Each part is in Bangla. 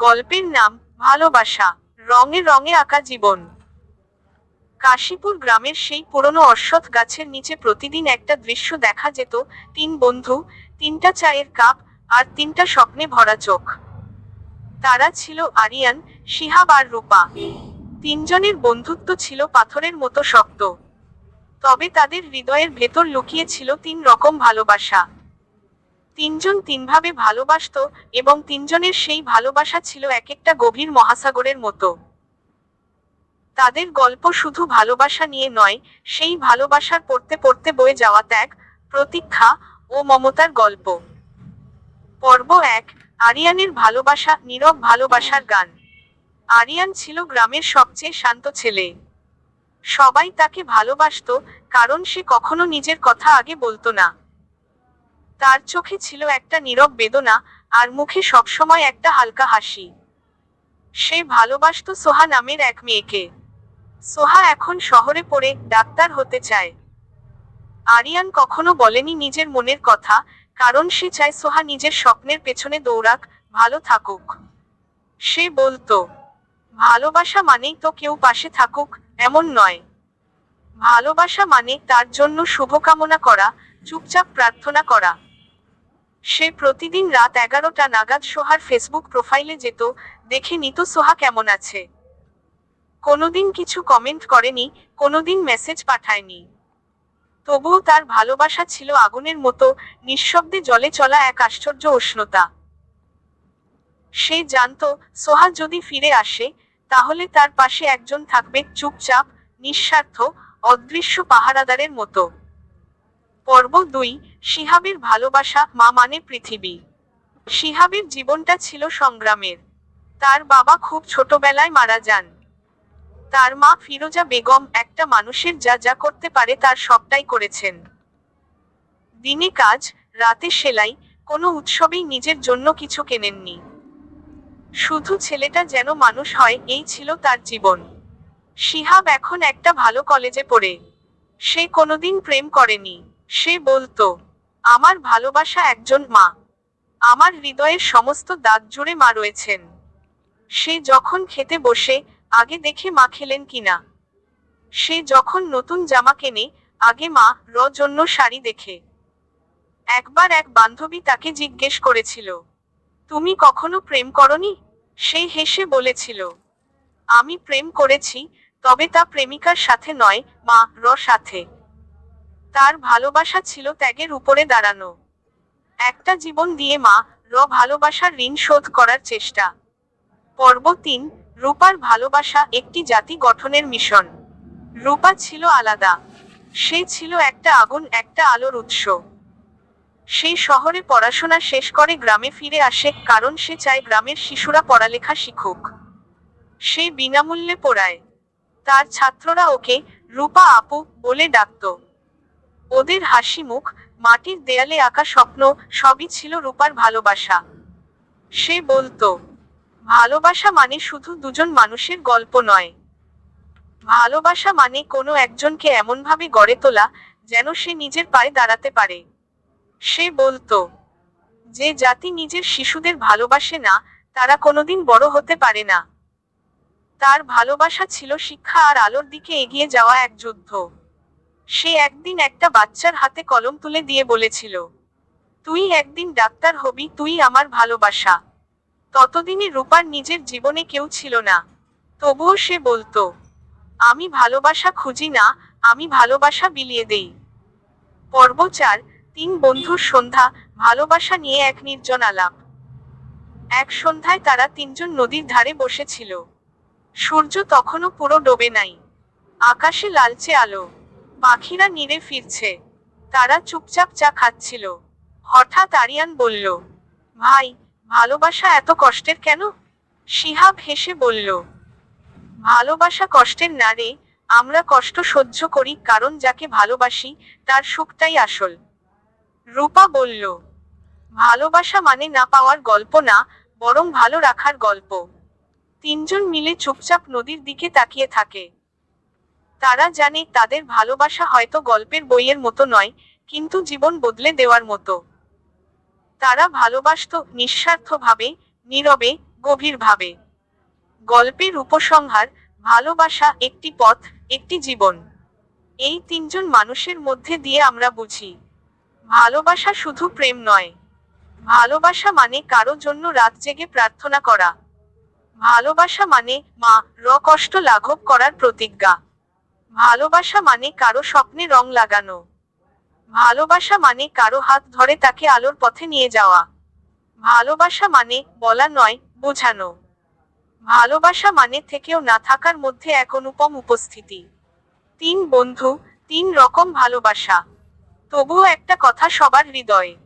গল্পের নাম ভালোবাসা, রঙে রঙে আঁকা জীবন। কাশীপুর গ্রামের সেই পুরনো অশ্বত্থ গাছের নিচে প্রতিদিন একটা দৃশ্য দেখা যেত, তিন বন্ধু, তিনটা চায়ের কাপ আর তিনটা স্বপ্নে ভরা চোখ। তারা ছিল আরিয়ান, শিহাব আর রূপা। তিনজনের বন্ধুত্ব ছিল পাথরের মতো শক্ত। তবে তাদের হৃদয়ের ভেতর লুকিয়ে ছিল তিন রকম ভালোবাসা। তিনজন তিনভাবে ভালোবাসত এবং তিনজনের সেই ভালোবাসা ছিল এক একটা গভীর মহাসাগরের মতো। তাদের গল্প শুধু ভালোবাসা নিয়ে নয়, সেই ভালোবাসার পড়তে পড়তে বয়ে যাওয়া ত্যাগ, প্রতীক্ষা ও মমতার গল্প। পর্ব এক, আরিয়ানের ভালোবাসা, নীরব ভালোবাসার গান। আরিয়ান ছিল গ্রামের সবচেয়ে শান্ত ছেলে। সবাই তাকে ভালোবাসত কারণ সে কখনো নিজের কথা আগে বলতো না। তার চোখে ছিল একটা নীরব বেদনা আর মুখে সবসময় একটা হালকা হাসি। সে ভালোবাসতো সোহা নামের এক মেয়েকে। সোহা এখন শহরে পড়ে ডাক্তার হতে চায়। আরিয়ান কখনো বলেনি নিজের মনের কথা, কারণ সে চায় সোহা নিজের স্বপ্নের পেছনে দৌড়াক, ভালো থাকুক। সে বলতো, ভালোবাসা মানেই তো কেউ পাশে থাকুক, এমন নয়। ভালোবাসা মানে তার জন্য শুভকামনা করা, চুপচাপ প্রার্থনা করা। সে প্রতিদিন রাত এগারোটা নাগাদ সোহার ফেসবুক প্রোফাইলে যেত, দেখে নিত সোহা কেমন আছে। কোনোদিন কিছু কমেন্ট করেনি, কোনোদিন মেসেজ পাঠায়নি। তবুও তার ভালোবাসা ছিল আগুনের মতো, নিঃশব্দে জলে চলা এক আশ্চর্য উষ্ণতা। সে জানত সোহা যদি ফিরে আসে, তাহলে তার পাশে একজন থাকবে চুপচাপ, নিঃস্বার্থ, অদৃশ্য পাহারাদারের মতো। পর্ব দুই শিহাবের ভালোবাসা মা মানে পৃথিবী। শিহাবের জীবনটা ছিল সংগ্রামের। তার বাবা খুব ছোটবেলায় মারা যান। তার মা ফিরোজা বেগম একটা মানুষের যা যা করতে পারে তার সবটাই করেছেন। দিনে কাজ, রাতে সেলাই, কোনো উৎসবেই নিজের জন্য কিছু কেনেননি। শুধু ছেলেটা যেন মানুষ হয়, এই ছিল তার জীবন। শিহাব এখন একটা ভালো কলেজে পড়ে। সে কোনোদিন প্রেম করেনি। সে বলতো, আমার ভালোবাসা একজন মা। আমার হৃদয়ের সমস্ত দাগ জুড়ে মা রয়েছেন। সে যখন খেতে বসে, আগে দেখে মা খেলেন কিনা। সে যখন নতুন জামা কেনে, আগে মা র জন্য শাড়ি দেখে। একবার এক বান্ধবী তাকে জিজ্ঞেস করেছিল, তুমি কখনো প্রেম করনি? সে হেসে বলেছিল, আমি প্রেম করেছি, তবে তা প্রেমিকার সাথে নয়, মা র সাথে। তার ভালোবাসা ছিল ত্যাগের উপরে দাঁড়ানো। একটা জীবন দিয়ে মা র ভালোবাসার ঋণ শোধ করার চেষ্টা। পর্ব তিন, রূপার ভালোবাসা একটি জাতি গঠনের মিশন। রূপা ছিল আলাদা। সে ছিল একটা আগুন, একটা আলোর উৎস। সেই শহরে পড়াশোনা শেষ করে গ্রামে ফিরে আসে কারণ সে চায় গ্রামের শিশুরা পড়ালেখা শিখুক। সে বিনামূল্যে পড়ায়। তার ছাত্ররা ওকে, রূপা আপু বলে ডাকত। ওদের হাসি মুখ, মাটির দেয়ালে আঁকা স্বপ্ন, সবই ছিল রূপার ভালোবাসা। সে বলতো, ভালোবাসা মানে শুধু দুজন মানুষের গল্প নয়। ভালোবাসা মানে কোনো একজনকে এমনভাবে গড়ে তোলা যেন সে নিজের পায়ে দাঁড়াতে পারে। সে বলতো, যে জাতি নিজের শিশুদের ভালোবাসে না, তারা কোনোদিন বড় হতে পারে না। তার ভালোবাসা ছিল শিক্ষা আর আলোর দিকে এগিয়ে যাওয়া এক যুদ্ধ। সে একদিন একটা বাচ্চার হাতে কলম তুলে দিয়ে বলেছিল, তুই একদিন ডাক্তার হবি, তুই আমার ভালোবাসা। ততদিনে রূপার নিজের জীবনে কেউ ছিল না। তবুও সে বলতো, আমি ভালোবাসা খুঁজি না, আমি ভালোবাসা বিলিয়ে দেই। পর্ব চার, তিন বন্ধুর সন্ধ্যা, ভালোবাসা নিয়ে এক নির্জন আলাপ। এক সন্ধ্যায় তারা তিনজন নদীর ধারে বসেছিল। সূর্য তখনও পুরো ডোবে নাই। আকাশে লালচে আলো। পাখিরা নিরে ফিরছে। তারা চুপচাপ চা খাচ্ছিল। হঠাৎ আরিয়ান বলল, ভাই, ভালোবাসা এত কষ্টের কেন? শিহাব হেসে বলল, ভালোবাসা কষ্টের না রে, আমরা কষ্ট সহ্য করি কারণ যাকে ভালোবাসি তার সুখটাই আসল। রূপা বলল, ভালোবাসা মানে না পাওয়ার গল্প না, বরং ভালো রাখার গল্প। তিনজন মিলে চুপচাপ নদীর দিকে তাকিয়ে থাকে। তারা জানে তাদের ভালোবাসা হয়তো গল্পের বইয়ের মতো নয়, কিন্তু জীবন বদলে দেওয়ার মতো। তারা ভালোবাসত নিঃস্বার্থভাবে, নীরবে, গভীরভাবে। গল্পের উপসংহার, ভালোবাসা একটি পথ, একটি জীবন। এই তিনজন মানুষের মধ্যে দিয়ে আমরা বুঝি, ভালোবাসা শুধু প্রেম নয়। ভালোবাসা মানে কারও জন্য রাত জেগে প্রার্থনা করা। ভালোবাসা মানে মা, র কষ্ট লাঘব করার প্রতিজ্ঞা। ভালোবাসা মানে কারও স্বপ্নে রং লাগানো। ভালোবাসা মানে কারও হাত ধরে তাকে আলোর পথে নিয়ে যাওয়া। ভালোবাসা মানে বলা নয়, বোঝানো। ভালোবাসা মানে থেকেও না থাকার মধ্যে এক অনুপম উপস্থিতি। তিন বন্ধু, তিন রকম ভালোবাসা। তবুও একটা কথা সবার হৃদয়ে।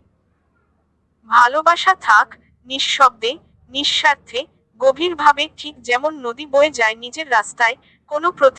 ভালোবাসা থাক, নিঃশব্দে, নিঃস্বার্থে, গভীরভাবে ঠিক যেমন নদী বয়ে যায় নিজের রাস্তায় কোনো